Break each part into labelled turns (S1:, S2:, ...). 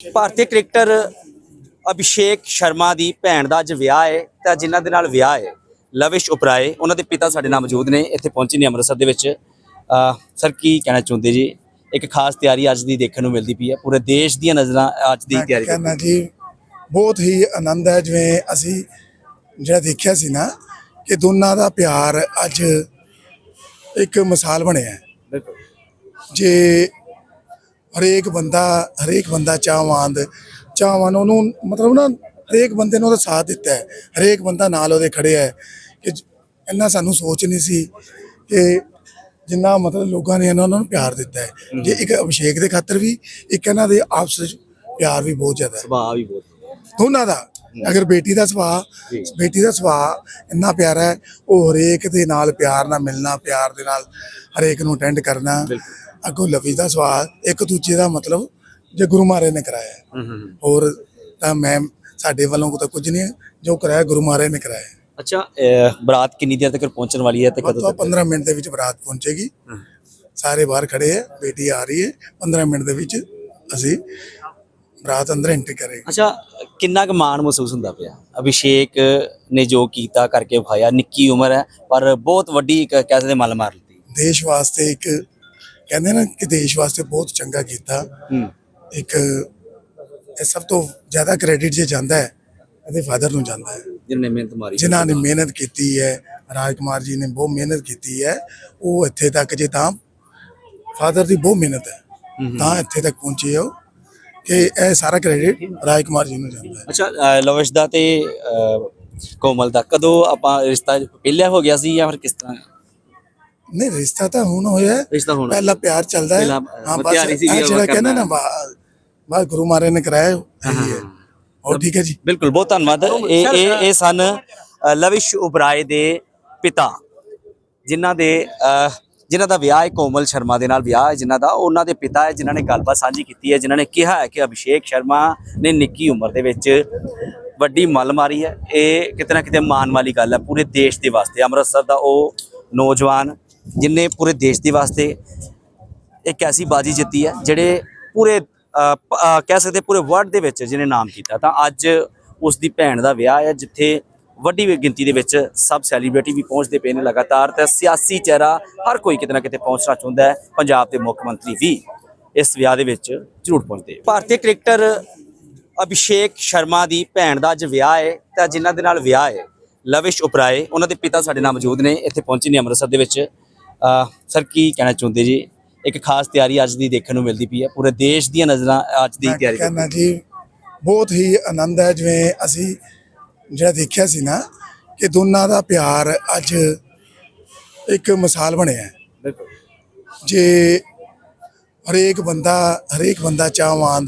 S1: ਭਾਰਤੀ cricketer Abhishek Sharma ਦੀ ਭੈਣ ਦਾ ਅੱਜ ਵਿਆਹ ਹੈ ਤਾਂ ਜਿਨ੍ਹਾਂ ਦੇ ਨਾਲ ਵਿਆਹ ਹੈ ਲਵਿਸ਼ ਉਪਰਾਏ ਉਹਨਾਂ ਦੇ ਪਿਤਾ ਸਾਡੇ ਨਾਲ ਮੌਜੂਦ ਨੇ ਇੱਥੇ ਪਹੁੰਚੇ ਨੇ ਅੰਮ੍ਰਿਤਸਰ ਦੇ ਵਿੱਚ ਸਰ ਕੀ ਕਹਿਣਾ ਚਾਹੁੰਦੇ ਜੀ ਇੱਕ ਖਾਸ ਤਿਆਰੀ ਅੱਜ ਦੀ ਦੇਖਣ ਨੂੰ ਮਿਲਦੀ ਪਈ ਹੈ ਪੂਰੇ ਦੇਸ਼ ਦੀਆਂ ਨਜ਼ਰਾਂ ਅੱਜ ਦੀ ਤਿਆਰੀ।
S2: ਕਹਿੰਦਾ ਜੀ ਬਹੁਤ ਹੀ ਆਨੰਦ ਹੈ ਜਿਵੇਂ ਅਸੀਂ ਜਿਹੜਾ ਦੇਖਿਆ ਸੀ ਨਾ ਕਿ ਦੋਨਾਂ ਦਾ ਪਿਆਰ ਅੱਜ ਇੱਕ ਮਿਸਾਲ ਬਣਿਆ ਹੈ। ਜੇ ਹਰੇਕ ਬੰਦਾ ਹਰੇਕ ਬੰਦਾ ਚਾਹਵਾਨ ਚਾਹਵਾਨ ਉਹਨੂੰ ਮਤਲਬ ਨਾ ਹਰੇਕ ਬੰਦੇ ਨੂੰ ਉਹਦਾ ਸਾਥ ਦਿੱਤਾ ਹੈ ਹਰੇਕ ਬੰਦਾ ਨਾਲ ਉਹਦੇ ਖੜਿਆ ਹੈ ਕਿ ਇੰਨਾ ਸਾਨੂੰ ਸੋਚ ਨਹੀਂ ਸੀ ਕਿ ਜਿੰਨਾ ਮਤਲਬ ਲੋਕਾਂ ਨੇ ਇਹਨਾਂ ਨੂੰ ਪਿਆਰ ਦਿੱਤਾ ਹੈ। ਜੇ ਇੱਕ ਅਭਿਸ਼ੇਕ ਦੇ ਖਾਤਰ ਵੀ ਇੱਕ ਇਹਨਾਂ ਦੇ ਆਪਸ ਵਿੱਚ ਪਿਆਰ ਵੀ ਬਹੁਤ ਜ਼ਿਆਦਾ ਹੈ।
S1: ਸੁਭਾਅ ਵੀ ਬਹੁਤ
S2: ਦੋਨਾਂ ਦਾ ਅਗਰ ਬੇਟੀ ਦਾ ਸੁਭਾਅ। ਬੇਟੀ ਦਾ ਸੁਭਾਅ ਇੰਨਾ ਪਿਆਰਾ ਹੈ ਉਹ ਹਰੇਕ ਦੇ ਨਾਲ ਪਿਆਰ ਨਾਲ ਮਿਲਣਾ ਪਿਆਰ ਦੇ ਨਾਲ ਹਰੇਕ ਨੂੰ ਅਟੈਂਡ ਕਰਨਾ
S1: ਬਿਲਕੁਲ।
S2: ਅੱਗੋਂ ਲਵੀ ਦਾ ਸੁਭਾਅ ਇੱਕ ਦੂਜੇ ਦਾ ਮਤਲਬ ਜੇ ਗੁਰੂ ਮਹਾਰਾਜ ਨੇ ਕਰਾਇਆ ਹੈ।
S1: ਹੂੰ ਹੂੰ ਹੂੰ।
S2: ਹੋਰ ਤਾਂ ਮੈਂ ਸਾਡੇ ਵੱਲੋਂ ਤਾਂ ਕੁਝ ਨਹੀਂ ਹੈ ਜੋ ਕਰਾਇਆ ਗੁਰੂ ਮਹਾਰਾਜ ਨੇ ਕਰਾਇਆ ਹੈ।
S1: ਅੱਛਾ ਅਹ ਬਰਾਤ ਕਿੰਨੀ ਦੇਰ ਤੱਕ ਪਹੁੰਚਣ ਵਾਲੀ ਹੈ ਤੇ
S2: ਵੱਧ
S1: ਕਦੋਂ
S2: ਤੋਂ
S1: ਤੱਕ
S2: 15 ਮਿੰਟ ਦੇ ਵਿੱਚ ਬਰਾਤ ਪਹੁੰਚੇਗੀ
S1: ਹੂੰ।
S2: ਸਾਰੇ ਬਾਹਰ ਖੜੇ ਹੈ ਬੇਟੀ ਆ ਰਹੀ ਹੈ 15 ਮਿੰਟ ਦੇ ਵਿੱਚ ਅਸੀਂ ਬਰਾਤ ਅੰਦਰ ਐਂਟਰੀ ਕਰੇਗੀ
S1: ਅੱਛਾ ਕਿੰਨਾ ਕੁ ਮਾਣ ਮਹਿਸੂਸ ਹੁੰਦਾ ਪਿਆ ਅਭਿਸ਼ੇਕ ਨੇ ਜੋ ਕੀਤਾ ਕਰਕੇ ਵਿਖਾਇਆ ਨਿੱਕੀ ਉਮਰ ਹੈ ਪਰ ਬਹੁਤ ਵੱਡੀ ਇੱਕ ਕਹਿ ਸਕਦੇ ਮੱਲ ਮਾਰ ਲਈ
S2: ਦੇਸ਼ ਵਾਸਤੇ ਇੱਕ ਕਹਿੰਦੇ ਨਾ ਕਿ ਦੇਸ਼ ਵਾਸਤੇ ਬਹੁਤ ਚੰਗਾ ਕੀਤਾ। ਇੱਕ ਇਹ ਸਭ ਤੋਂ ਜ਼ਿਆਦਾ ਕ੍ਰੈਡਿਟ ਜੇ ਜਾਂਦਾ ਹੈ ਇਹਦੇ ਫਾਦਰ ਨੂੰ ਜਾਂਦਾ ਹੈ।
S1: ਜਿਨਨੇ ਮਿਹਨਤ ਮਾਰੀ।
S2: ਜਿਨ੍ਹਾਂ ਨੇ ਮਿਹਨਤ ਕੀਤੀ ਹੈ ਰਾਜਕੁਮਾਰ ਜੀ ਨੇ ਬਹੁਤ ਮਿਹਨਤ ਕੀਤੀ ਹੈ ਉਹ ਇੱਥੇ ਤੱਕ ਜੇ ਤਾਂ ਫਾਦਰ ਦੀ ਬਹੁਤ ਮਿਹਨਤ ਹੈ। ਤਾਂ ਇੱਥੇ ਤੱਕ ਪਹੁੰਚੇ ਹੋ ਕਿ ਇਹ ਸਾਰਾ ਕ੍ਰੈਡਿਟ ਰਾਜਕੁਮਾਰ ਜੀ ਨੂੰ ਜਾਂਦਾ ਹੈ।
S1: ਅੱਛਾ ਲਵਿਸ਼ ਦਾ ਤੇ ਕੋਮਲ ਦਾ ਕਦੋਂ ਆਪਾਂ ਰਿਸ਼ਤਾ ਪਹਿਲਾਂ ਹੋ ਗਿਆ ਸੀ ਜਾਂ ਫਿਰ ਕਿਸ ਤਰ੍ਹਾਂ?
S2: ਨਹੀਂ ਰਿਸ਼ਤਾ ਤਾਂ ਹੁਣ ਹੋਇਆ ਹੈ।
S1: ਰਿਸ਼ਤਾ ਹੋਣਾ
S2: ਪਹਿਲਾ ਪਿਆਰ ਚੱਲਦਾ ਹੈ।
S1: ਪਹਿਲਾਂ,
S2: ਹਾਂ ਬਸ
S1: ਤਿਆਰੀ ਸੀਗੀ
S2: ਜਿਹੜਾ ਕਹਿੰਦੇ
S1: ਕਰਨਾ।
S2: ਨਾ ਬਾ- ਬਸ ਗੁਰੂ ਮਹਾਰਾਜ ਨੇ ਕਰਾਇਆ ਇਹੀ ਹੈ ਹੋਰ ਠੀਕ ਹੈ ਜੀ?
S1: ਬਿਲਕੁਲ ਬਹੁਤ ਧੰਨਵਾਦ। ਇਹ ਇਹ ਇਹ ਸਨ ਅ, ਲਵਿਸ਼ ਉਬਰਾਏ ਦੇ ਪਿਤਾ ਜਿਨ੍ਹਾਂ ਦੇ ਅ, ਜਿਨ੍ਹਾਂ ਦਾ ਵਿਆਹ ਹੈ ਕੋਮਲ ਸ਼ਰਮਾ ਦੇ ਨਾਲ ਵਿਆਹ ਹੈ ਜਿਨ੍ਹਾਂ ਦਾ। ਉਹਨਾਂ ਦੇ ਪਿਤਾ ਹੈ ਜਿਨ੍ਹਾਂ ਨੇ ਗੱਲਬਾਤ ਸਾਂਝੀ ਕੀਤੀ ਹੈ ਜਿਨ੍ਹਾਂ ਨੇ ਕਿਹਾ ਹੈ ਕਿ ਅਭਿਸ਼ੇਕ ਸ਼ਰਮਾ ਨੇ ਨਿੱਕੀ ਉਮਰ ਦੇ ਵਿੱਚ ਵੱਡੀ ਮੱਲ ਮਾਰੀ ਹੈ। ਇਹ ਕਿਤੇ ਨਾ ਕਿਤੇ ਮਾਣ ਵਾਲੀ ਗੱਲ ਹੈ। ਪੂਰੇ ਦੇਸ਼ ਦੇ ਵਾਸਤੇ ਅੰਮ੍ਰਿਤਸਰ ਦਾ ਉਹ ਨੌਜਵਾਨ ਜਿਨੇ ਪੂਰੇ ਦੇਸ਼ ਦੇ ਵਾਸਤੇ ਇੱਕ ਐਸੀ ਬਾਜੀ ਜਿੱਤੀ ਹੈ, ਜਿਹੜੇ ਪੂਰੇ ਕਹਿ ਸਕਦੇ ਪੂਰੇ ਵਰਲਡ ਦੇ ਵਿੱਚ ਜਿਹਨੇ ਨਾਮ ਕੀਤਾ। ਤਾਂ ਅੱਜ ਉਸ ਦੀ ਭੈਣ ਦਾ ਵਿਆਹ ਹੈ, ਜਿੱਥੇ ਵੱਡੀ ਗਿਣਤੀ ਦੇ ਵਿੱਚ ਸਭ ਸੈਲੀਬ੍ਰਿਟੀ ਵੀ ਪਹੁੰਚਦੇ ਪਏ ਨੇ ਲਗਾਤਾਰ। ਤੇ ਸਿਆਸੀ ਚਿਹਰਾ ਹਰ ਕੋਈ ਕਿਤੇ ਨਾ ਕਿਤੇ ਪਹੁੰਚਣਾ ਚਾਹੁੰਦਾ ਹੈ। ਪੰਜਾਬ ਦੇ ਮੁੱਖ ਮੰਤਰੀ ਵੀ ਇਸ ਵਿਆਹ ਦੇ ਵਿੱਚ ਜ਼ਰੂਰ ਪਹੁੰਚਦੇ ਭਾਰਤੀ ਕ੍ਰਿਕਟਰ ਅਭਿਸ਼ੇਕ ਸ਼ਰਮਾ ਦੀ ਭੈਣ ਦਾ ਅੱਜ ਵਿਆਹ ਹੈ, ਤਾਂ ਜਿਨ੍ਹਾਂ ਦੇ ਨਾਲ ਵਿਆਹ ਹੈ, ਲਵਿਸ਼ ਉਪਰਾਏ, ਉਹਨਾਂ ਦੇ ਪਿਤਾ ਸਾਡੇ ਨਾਲ ਮੌਜੂਦ ਨੇ, ਇੱਥੇ ਪਹੁੰਚੇ ਨੇ ਅੰਮ੍ਰਿਤਸਰ ਦੇ ਵਿੱਚ। ਸਰ ਕੀ ਕਹਿਣਾ ਚਾਹੁੰਦੇ ਜੀ ਇੱਕ ਖਾਸ ਤਿਆਰੀ ਅੱਜ ਦੀ ਦੇਖਣ ਨੂੰ ਮਿਲਦੀ ਪਈ ਹੈ ਪੂਰੇ ਦੇਸ਼ ਦੀਆਂ ਨਜ਼ਰਾਂ ਅੱਜ ਦੀ ਤਿਆਰੀ।
S2: ਕਹਿੰਦਾ ਜੀ ਬਹੁਤ ਹੀ ਆਨੰਦ ਹੈ ਜਿਵੇਂ ਅਸੀਂ ਜਿਹੜਾ ਦੇਖਿਆ ਸੀ ਨਾ ਕਿ ਦੋਨਾਂ ਦਾ ਪਿਆਰ ਅੱਜ ਇੱਕ ਮਿਸਾਲ ਬਣਿਆ ਹੈ।
S1: ਬਿਲਕੁਲ
S2: ਜੇ ਹਰੇਕ ਬੰਦਾ ਹਰੇਕ ਬੰਦਾ ਚਾਹਵਾਨ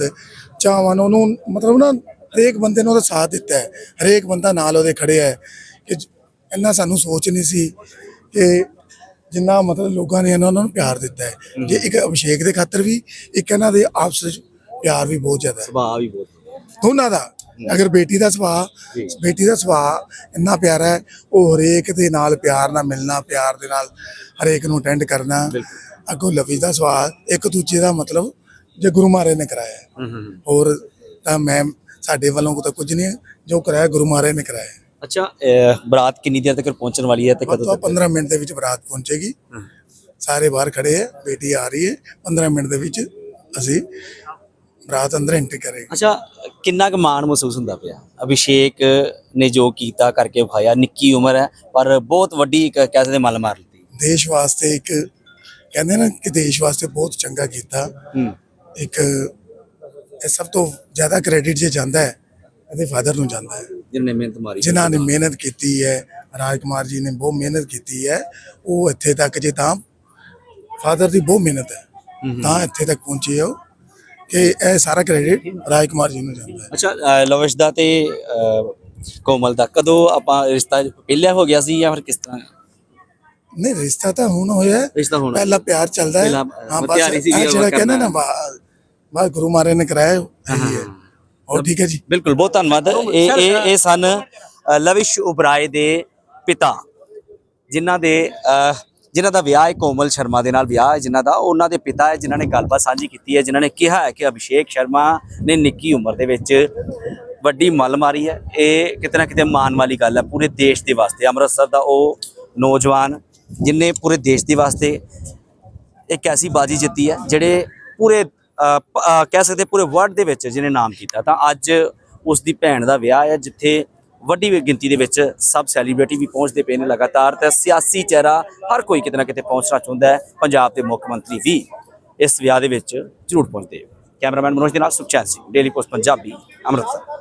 S2: ਚਾਹਵਾਨ ਉਹਨੂੰ ਮਤਲਬ ਨਾ ਹਰੇਕ ਬੰਦੇ ਨੂੰ ਉਹਦਾ ਸਾਥ ਦਿੱਤਾ ਹੈ ਹਰੇਕ ਬੰਦਾ ਨਾਲ ਉਹਦੇ ਖੜਿਆ ਹੈ ਕਿ ਇੰਨਾ ਸਾਨੂੰ ਸੋਚ ਨਹੀਂ ਸੀ ਕਿ ਜਿੰਨਾ ਮਤਲਬ ਲੋਕਾਂ ਨੇ ਇਹਨਾਂ ਨੂੰ ਪਿਆਰ ਦਿੱਤਾ ਹੈ ਜੇ ਇੱਕ ਅਭਿਸ਼ੇਕ ਦੇ ਖਾਤਰ ਵੀ ਇੱਕ ਇਹਨਾਂ ਦੇ ਆਪਸ ਵਿੱਚ ਪਿਆਰ ਵੀ ਬਹੁਤ ਜ਼ਿਆਦਾ ਹੈ
S1: ਸੁਭਾਅ ਵੀ ਬਹੁਤ
S2: ਦੋਨਾਂ ਦਾ ਅਗਰ ਬੇਟੀ ਦਾ ਸੁਭਾਅ। ਬੇਟੀ ਦਾ ਸੁਭਾਅ ਇੰਨਾ ਪਿਆਰਾ ਹੈ ਉਹ ਹਰੇਕ ਦੇ ਨਾਲ ਪਿਆਰ ਨਾਲ ਮਿਲਣਾ ਪਿਆਰ ਦੇ ਨਾਲ ਹਰੇਕ ਨੂੰ ਅਟੈਂਡ ਕਰਨਾ। ਅੱਗੋਂ ਲਵੀ ਦਾ ਸੁਭਾਅ ਇੱਕ ਦੂਜੇ ਦਾ ਮਤਲਬ ਜੇ ਗੁਰੂ ਮਹਾਰਾਜ ਨੇ ਕਰਾਇਆ ਹੂੰ। ਹੋਰ ਤਾਂ ਮੈਂ ਸਾਡੇ ਵੱਲੋਂ ਤਾਂ ਕੁਝ ਨਹੀਂ ਹੈ ਜੋ ਕਰਾਇਆ ਗੁਰੂ ਮਹਾਰਾਜ ਨੇ ਕਰਾਇਆ ਹੈ।
S1: ਅੱਛਾ ਬਰਾਤ ਕਿੰਨੀ ਦੇਰ ਤੱਕ ਪਹੁੰਚਣ ਵਾਲੀ ਹੈ ਤੇ ਕਦੋਂ
S2: ਤੋਂ
S1: ਤੱਕ?
S2: 15 ਮਿੰਟ ਦੇ ਵਿੱਚ ਬਰਾਤ ਪਹੁੰਚੇਗੀ। ਸਾਰੇ ਬਾਹਰ ਖੜੇ ਹੈ ਬੇਟੀ ਆ ਰਹੀ ਹੈ। 15 ਮਿੰਟ ਦੇ ਵਿੱਚ ਅਸੀਂ ਬਰਾਤ ਅੰਦਰ ਐਂਟਰੀ ਕਰੇਗੀ।
S1: ਅੱਛਾ ਕਿੰਨਾ ਕੁ ਮਾਣ ਮਹਿਸੂਸ ਹੁੰਦਾ ਪਿਆ? ਅਭਿਸ਼ੇਕ ਨੇ ਜੋ ਕੀਤਾ ਕਰਕੇ ਵਿਖਾਇਆ ਨਿੱਕੀ ਉਮਰ ਹੈ ਪਰ ਬਹੁਤ ਵੱਡੀ ਇੱਕ ਕਹਿ ਸਕਦੇ ਮੱਲ ਮਾਰ ਲਈ
S2: ਦੇਸ਼ ਵਾਸਤੇ ਇੱਕ ਕਹਿੰਦੇ ਨਾ ਕਿ ਦੇਸ਼ ਵਾਸਤੇ ਬਹੁਤ ਚੰਗਾ ਕੀਤਾ। ਇੱਕ ਇਹ ਸਭ ਤੋਂ ਜ਼ਿਆਦਾ ਕ੍ਰੈਡਿਟ ਜੇ ਜਾਂਦਾ ਹੈ ਇਹਦੇ ਫਾਦਰ ਨੂੰ ਜਾਂਦਾ ਹੈ।
S1: ਜਿਨਨੇ ਮਿਹਨਤ ਮਾਰੀ
S2: ਜਿਨ੍ਹਾਂ ਨੇ ਮਿਹਨਤ ਕੀਤੀ ਹੈ ਰਾਜਕੁਮਾਰ ਜੀ ਨੇ ਬਹੁਤ ਮਿਹਨਤ ਕੀਤੀ ਹੈ ਉਹ ਇੱਥੇ ਤੱਕ ਜੇ ਤਾਂ ਫਾਦਰ ਦੀ ਬਹੁਤ ਮਿਹਨਤ ਹੈ ਤਾਂ ਇੱਥੇ ਤੱਕ ਪਹੁੰਚੇ ਹੋ ਕਿ ਇਹ ਸਾਰਾ ਕ੍ਰੈਡਿਟ ਰਾਜਕੁਮਾਰ ਜੀ ਨੂੰ ਜਾਂਦਾ ਹੈ।
S1: ਅੱਛਾ ਲਵਿਸ਼ ਦਾ ਤੇ ਕੋਮਲ ਦਾ ਕਦੋਂ ਆਪਾਂ ਰਿਸ਼ਤਾ ਪਹਿਲਾਂ ਹੋ ਗਿਆ ਸੀ ਜਾਂ ਫਿਰ ਕਿਸ ਤਰ੍ਹਾਂ?
S2: ਨਹੀਂ ਰਿਸ਼ਤਾ ਤਾਂ ਹੁਣ ਹੋਇਆ।
S1: ਰਿਸ਼ਤਾ ਹੋਣਾ
S2: ਪਹਿਲਾ ਪਿਆਰ ਚੱਲਦਾ ਹੈ। ਹਾਂ ਬਸ ਜਿਹੜਾ ਕਹਿੰਦੇ। ਨਾ ਬਾ- ਗੁਰੂ ਮਹਾਰਾਜ ਨੇ ਕਰਾਇਆ ਹੈ। ਹੋਰ ਠੀਕ ਹੈ ਜੀ।
S1: ਬਿਲਕੁਲ ਬਹੁਤ ਧੰਨਵਾਦ। ਇਹ ਇਹ ਇਹ ਸਨ ਲਵਿਸ਼ ਉਬਰਾਏ ਦੇ ਪਿਤਾ ਜਿਨ੍ਹਾਂ ਦੇ ਜਿਨ੍ਹਾਂ ਦਾ ਵਿਆਹ ਹੈ ਕੋਮਲ ਸ਼ਰਮਾ ਦੇ ਨਾਲ ਵਿਆਹ ਹੈ ਜਿਨ੍ਹਾਂ ਦਾ ਉਹਨਾਂ ਦੇ ਪਿਤਾ ਹੈ ਜਿਨ੍ਹਾਂ ਨੇ ਗੱਲਬਾਤ ਸਾਂਝੀ ਕੀਤੀ ਹੈ ਜਿਨ੍ਹਾਂ ਨੇ ਕਿਹਾ ਹੈ ਕਿ ਅਭਿਸ਼ੇਕ ਸ਼ਰਮਾ ਨੇ ਨਿੱਕੀ ਉਮਰ ਦੇ ਵਿੱਚ ਵੱਡੀ ਮੱਲ ਮਾਰੀ ਹੈ। ਇਹ ਕਿਤੇ ਨਾ ਕਿਤੇ ਮਾਣ ਵਾਲੀ ਗੱਲ ਹੈ ਪੂਰੇ ਦੇਸ਼ ਦੇ ਵਾਸਤੇ। ਅੰਮ੍ਰਿਤਸਰ ਦਾ ਉਹ ਨੌਜਵਾਨ ਜਿਨੇ ਪੂਰੇ ਦੇਸ਼ ਦੇ ਵਾਸਤੇ ਇੱਕ ਐਸੀ ਬਾਜੀ ਜਿੱਤੀ ਹੈ ਜਿਹੜੇ ਪੂਰੇ ਕਹਿ ਸਕਦੇ ਪੂਰੇ ਵਰਲਡ ਦੇ ਵਿੱਚ ਜਿਹਨੇ ਨਾਮ ਕੀਤਾ, ਤਾਂ ਅੱਜ ਉਸ ਦੀ ਭੈਣ ਦਾ ਵਿਆਹ ਹੈ, ਜਿੱਥੇ ਵੱਡੀ ਗਿਣਤੀ ਦੇ ਵਿੱਚ ਸਭ ਸੈਲੀਬ੍ਰਿਟੀ ਵੀ ਪਹੁੰਚਦੇ ਪਏ ਨੇ ਲਗਾਤਾਰ, ਤੇ ਸਿਆਸੀ ਚਿਹਰਾ ਹਰ ਕੋਈ ਕਿਤੇ ਨਾ ਕਿਤੇ ਪਹੁੰਚਣਾ ਚਾਹੁੰਦਾ ਹੈ, ਪੰਜਾਬ ਦੇ ਮੁੱਖ ਮੰਤਰੀ ਵੀ ਇਸ ਵਿਆਹ ਦੇ ਵਿੱਚ ਜ਼ਰੂਰ ਪਹੁੰਚਦੇ। ਕੈਮਰਾਮੈਨ ਮਨੋਜ ਦੇ ਨਾਲ ਸੁਖਚੈਨ ਸਿੰਘ ਡੇਲੀ ਪੋਸਟ ਪੰਜਾਬੀ, ਅੰਮ੍ਰਿਤਸਰ।